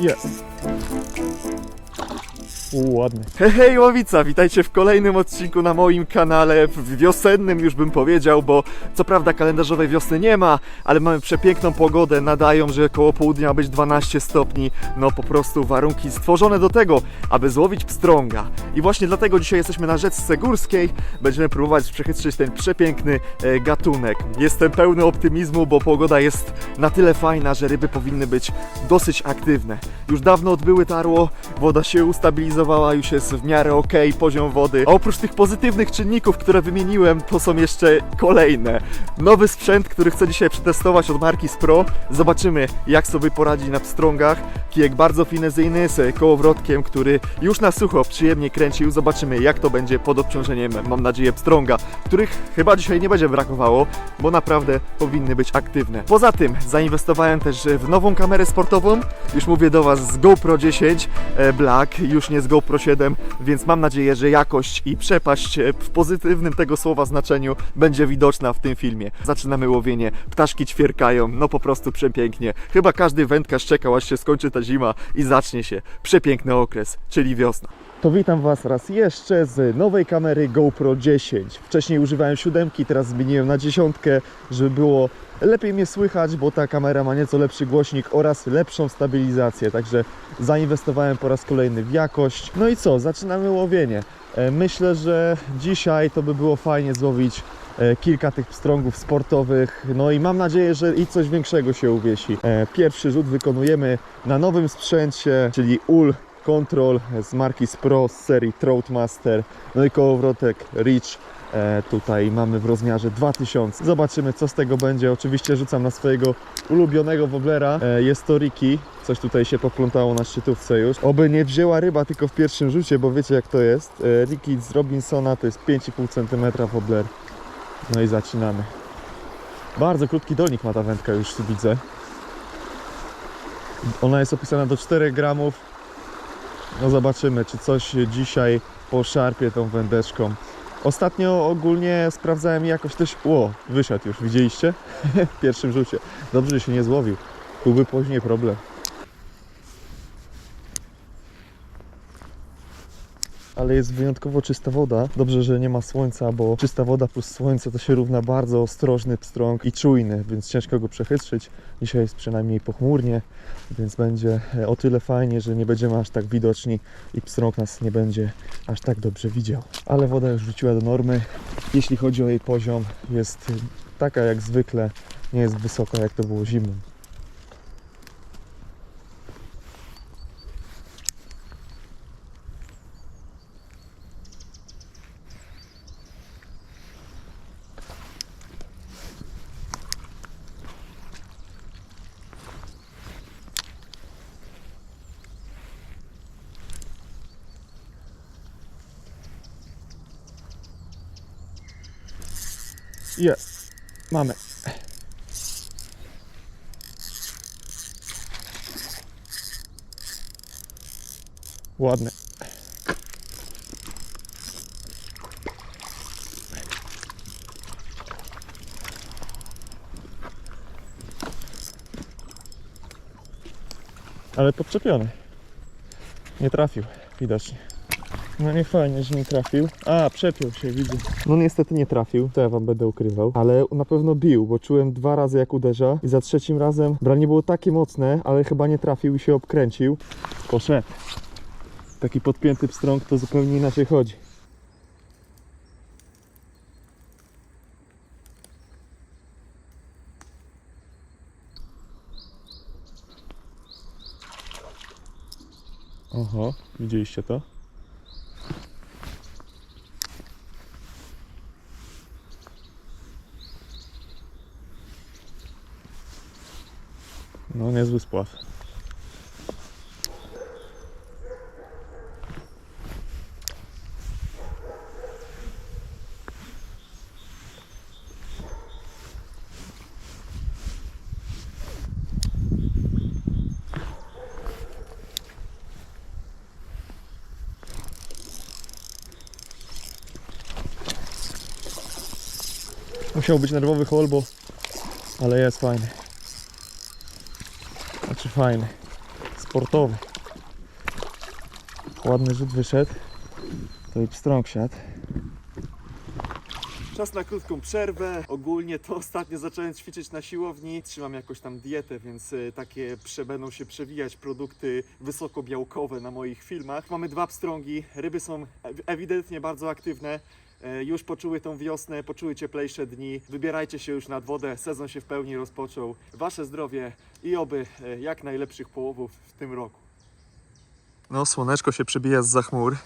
Jest. Ładny. Hej, hej, łowica, witajcie w kolejnym odcinku na moim kanale, wiosennym już bym powiedział, bo co prawda kalendarzowej wiosny nie ma, ale mamy przepiękną pogodę, nadają, że koło południa ma być 12 stopni, no po prostu warunki stworzone do tego, aby złowić pstrąga. I właśnie dlatego dzisiaj jesteśmy na rzeczce górskiej, będziemy próbować przechytrzyć ten przepiękny e, gatunek. Jestem pełny optymizmu, bo pogoda jest na tyle fajna, że ryby powinny być dosyć aktywne. Już dawno odbyły tarło, woda się ustabilizowała, już jest w miarę ok poziom wody. A oprócz tych pozytywnych czynników, które wymieniłem, to są jeszcze kolejne. Nowy sprzęt, który chcę dzisiaj przetestować od marki Spro. Zobaczymy, jak sobie poradzi na pstrągach. Kijek bardzo finezyjny z kołowrotkiem, który już na sucho przyjemnie kręcił. Zobaczymy, jak to będzie pod obciążeniem, mam nadzieję, pstrąga, których chyba dzisiaj nie będzie brakowało, bo naprawdę powinny być aktywne. Poza tym zainwestowałem też w nową kamerę sportową. Już mówię do Was z GoPro 10 e, Black, już nie z GoPro 7, więc mam nadzieję, że jakość i przepaść e, w pozytywnym tego słowa znaczeniu będzie widoczna w tym filmie. Zaczynamy łowienie, ptaszki ćwierkają, no po prostu przepięknie. Chyba każdy wędkarz czekał, aż się skończy ta zima i zacznie się przepiękny okres, czyli wiosna. To witam Was raz jeszcze z nowej kamery GoPro 10. Wcześniej używałem siódemki, teraz zmieniłem na dziesiątkę, żeby było lepiej mnie słychać, bo ta kamera ma nieco lepszy głośnik oraz lepszą stabilizację, także zainwestowałem po raz kolejny w jakość. No i co, zaczynamy łowienie. E, Myślę, że dzisiaj to by było fajnie złowić e, kilka tych pstrągów sportowych, no i mam nadzieję, że i coś większego się uwiesi. E, Pierwszy rzut wykonujemy na nowym sprzęcie, czyli UL Control z marki Spro z serii Troutmaster, no i kołowrotek Reach. E, tutaj mamy w rozmiarze 2000. Zobaczymy co z tego będzie. Oczywiście rzucam na swojego ulubionego woblera. E, jest to Riki. Coś tutaj się poplątało na szczytówce już. Oby nie wzięła ryba tylko w pierwszym rzucie, bo wiecie jak to jest. E, Riki z Robinsona to jest 5,5 cm wobler. No i zaczynamy. Bardzo krótki dolnik ma ta wędka już tu widzę. Ona jest opisana do 4 gramów. No zobaczymy, czy coś dzisiaj poszarpie tą wędeczką. Ostatnio ogólnie sprawdzałem jakoś też... Ło, wyszedł już, widzieliście? w pierwszym rzucie. Dobrze, że się nie złowił. Byłby później problem. Ale jest wyjątkowo czysta woda. Dobrze, że nie ma słońca, bo czysta woda plus słońce to się równa bardzo ostrożny pstrąg i czujny, więc ciężko go przechytrzyć. Dzisiaj jest przynajmniej pochmurnie, więc będzie e, o tyle fajnie, że nie będziemy aż tak widoczni i pstrąg nas nie będzie aż tak dobrze widział. Ale woda już wróciła do normy. Jeśli chodzi o jej poziom, jest taka jak zwykle, nie jest wysoka jak to było zimą. Jest. Mamy. Ładny. Ale podczepiony. Nie trafił, widocznie. No nie fajnie, że nie trafił. A, przepiął się, widzę. No niestety nie trafił, to ja wam będę ukrywał. Ale na pewno bił, bo czułem dwa razy jak uderza i za trzecim razem branie było takie mocne, ale chyba nie trafił i się obkręcił. Poszedł. Taki podpięty pstrąg to zupełnie inaczej chodzi. Oho, widzieliście to? No niezły spław. Musiał być nerwowy hol, bo... Ale jest fajny. Fajny. sportowy. Ładny rzut wyszedł. To i pstrąg siadł. Czas na krótką przerwę. Ogólnie to ostatnio zacząłem ćwiczyć na siłowni. Trzymam jakąś tam dietę, więc y, takie będą się przewijać produkty wysokobiałkowe na moich filmach. Mamy dwa pstrągi. Ryby są ew- ewidentnie bardzo aktywne. E, Już poczuły tą wiosnę, poczuły cieplejsze dni. Wybierajcie się już nad wodę, sezon się w pełni rozpoczął. Wasze zdrowie i oby e, jak najlepszych połowów w tym roku. No, słoneczko się przebija z za chmur.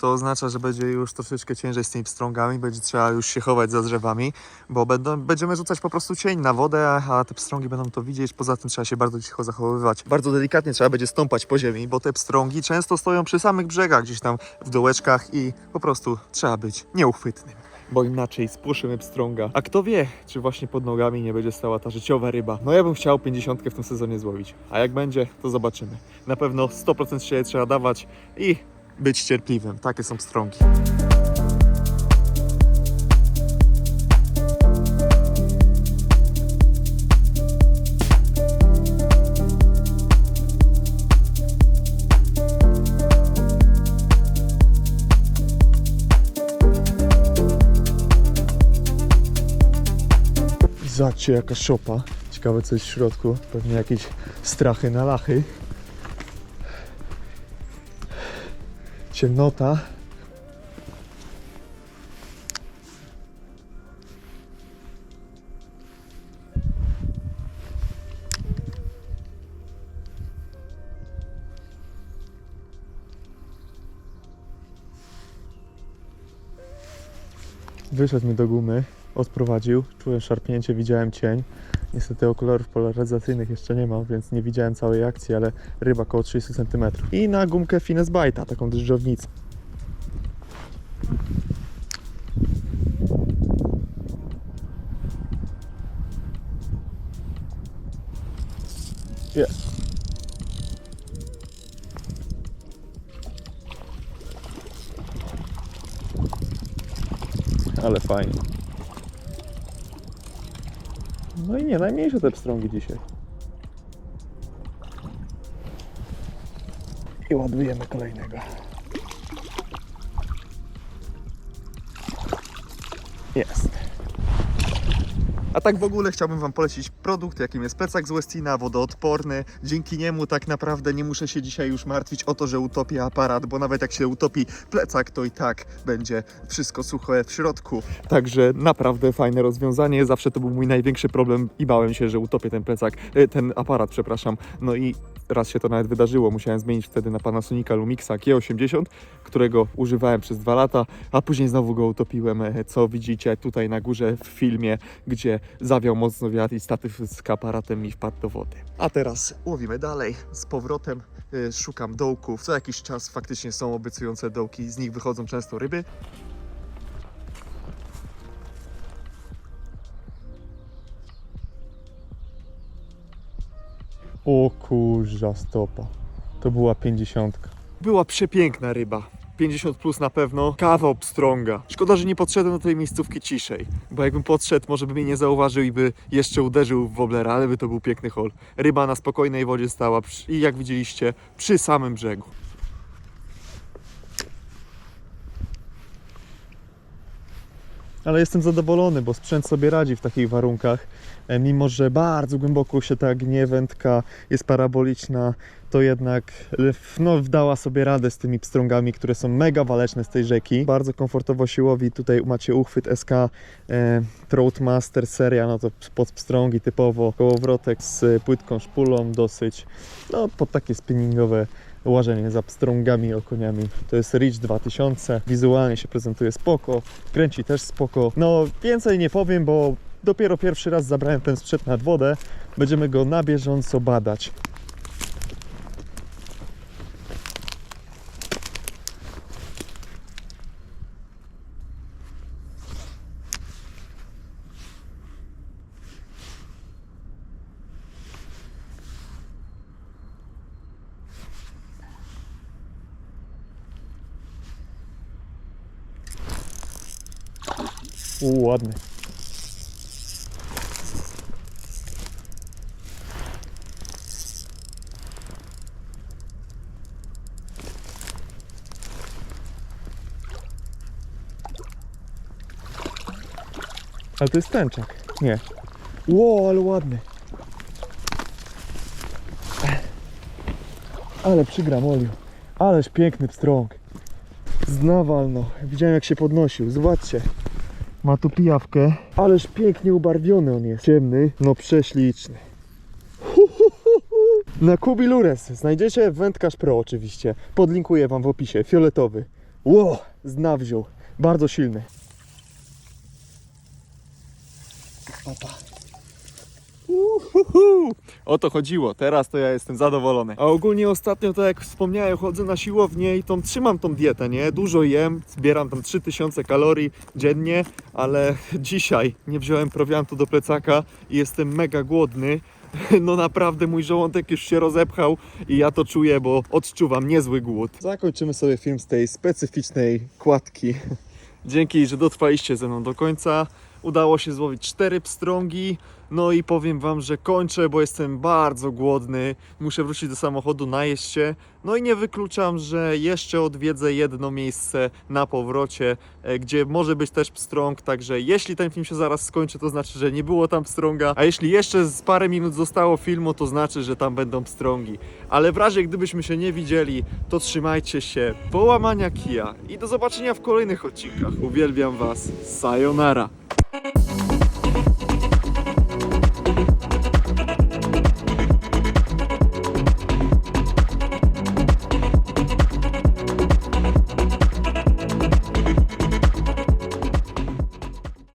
To oznacza, że będzie już troszeczkę ciężej z tymi pstrągami, będzie trzeba już się chować za drzewami, bo będą, będziemy rzucać po prostu cień na wodę, a te pstrągi będą to widzieć. Poza tym trzeba się bardzo cicho zachowywać. Bardzo delikatnie trzeba będzie stąpać po ziemi, bo te pstrągi często stoją przy samych brzegach, gdzieś tam w dołeczkach i po prostu trzeba być nieuchwytnym. Bo inaczej spłoszymy pstrąga. A kto wie, czy właśnie pod nogami nie będzie stała ta życiowa ryba. No ja bym chciał 50 w tym sezonie złowić. A jak będzie, to zobaczymy. Na pewno 100% się trzeba dawać i być cierpliwym. Takie są pstrągi. Zobaczcie jaka szopa. Ciekawe co jest w środku. Pewnie jakieś strachy na lachy. Ciemnota. Wyszedł mi do gumy, odprowadził, czułem szarpnięcie, widziałem cień. Niestety okularów polaryzacyjnych jeszcze nie mam, więc nie widziałem całej akcji, ale ryba około 30 cm. I na gumkę Finesse Bite'a, taką dżdżownicę. Jest. Ale fajnie. No i nie, najmniejsze te pstrągi dzisiaj. I ładujemy kolejnego. Jest. A tak w ogóle chciałbym Wam polecić produkt, jakim jest plecak z Westina, wodoodporny. Dzięki niemu tak naprawdę nie muszę się dzisiaj już martwić o to, że utopię aparat, bo nawet jak się utopi plecak, to i tak będzie wszystko suche w środku. Także naprawdę fajne rozwiązanie. Zawsze to był mój największy problem i bałem się, że utopię ten plecak, e, ten aparat, przepraszam. No i raz się to nawet wydarzyło. Musiałem zmienić wtedy na Panasonica Lumixa G80, którego używałem przez dwa lata, a później znowu go utopiłem, e, co widzicie tutaj na górze w filmie, gdzie zawiał mocno wiatr i statyw z aparatem mi wpadł do wody. A teraz łowimy dalej. Z powrotem e, szukam dołków. Co jakiś czas faktycznie są obiecujące dołki, z nich wychodzą często ryby. O kurza stopa. To była 50. Była przepiękna ryba. 50 plus na pewno, kawał pstrąga. Szkoda, że nie podszedłem do tej miejscówki ciszej, bo jakbym podszedł, może by mnie nie zauważył i by jeszcze uderzył w woblera, ale by to był piękny hol. Ryba na spokojnej wodzie stała i jak widzieliście, przy samym brzegu. Ale jestem zadowolony, bo sprzęt sobie radzi w takich warunkach. E, Mimo, że bardzo głęboko się ta gniewędka jest paraboliczna, to jednak e, no, dała sobie radę z tymi pstrągami, które są mega waleczne z tej rzeki. Bardzo komfortowo się łowi. Tutaj macie uchwyt SK e, Troutmaster seria, no to pod pstrągi typowo. Kołowrotek z płytką szpulą dosyć, no pod takie spinningowe łażenie za pstrągami okoniami. To jest Reach 2000, wizualnie się prezentuje spoko, kręci też spoko. No więcej nie powiem, bo dopiero pierwszy raz zabrałem ten sprzęt nad wodę. Będziemy go na bieżąco badać. U, ładny. Ale to jest tęczak. Nie. Ło, ale ładny. Ale przygram oliu. Ależ piękny pstrąg. Znawalno. Widziałem jak się podnosił. Zobaczcie. Ma tu pijawkę. Ależ pięknie ubarwiony on jest. Ciemny, no prześliczny. Na Kubi Lures znajdziecie wędkarz pro oczywiście. Podlinkuję wam w opisie. Fioletowy. Ło, zna wziął. Bardzo silny. Papa. Uhuhu. O to chodziło, teraz to ja jestem zadowolony. A ogólnie ostatnio, tak jak wspomniałem, chodzę na siłownię i tą, trzymam tą dietę, nie? Dużo jem, zbieram tam 3000 kalorii dziennie, ale dzisiaj nie wziąłem prowiantu do plecaka i jestem mega głodny. No naprawdę mój żołądek już się rozepchał i ja to czuję, bo odczuwam niezły głód. Zakończymy sobie film z tej specyficznej kładki. Dzięki, że dotrwaliście ze mną do końca. Udało się złowić cztery pstrągi. No i powiem Wam, że kończę, bo jestem bardzo głodny. Muszę wrócić do samochodu, najeść się. No i nie wykluczam, że jeszcze odwiedzę jedno miejsce na powrocie, e, gdzie może być też pstrąg. Także jeśli ten film się zaraz skończy, to znaczy, że nie było tam pstrąga. A jeśli jeszcze z parę minut zostało filmu, to znaczy, że tam będą pstrągi. Ale w razie gdybyśmy się nie widzieli, to trzymajcie się. Połamania kija i do zobaczenia w kolejnych odcinkach. Uwielbiam Was. Sayonara.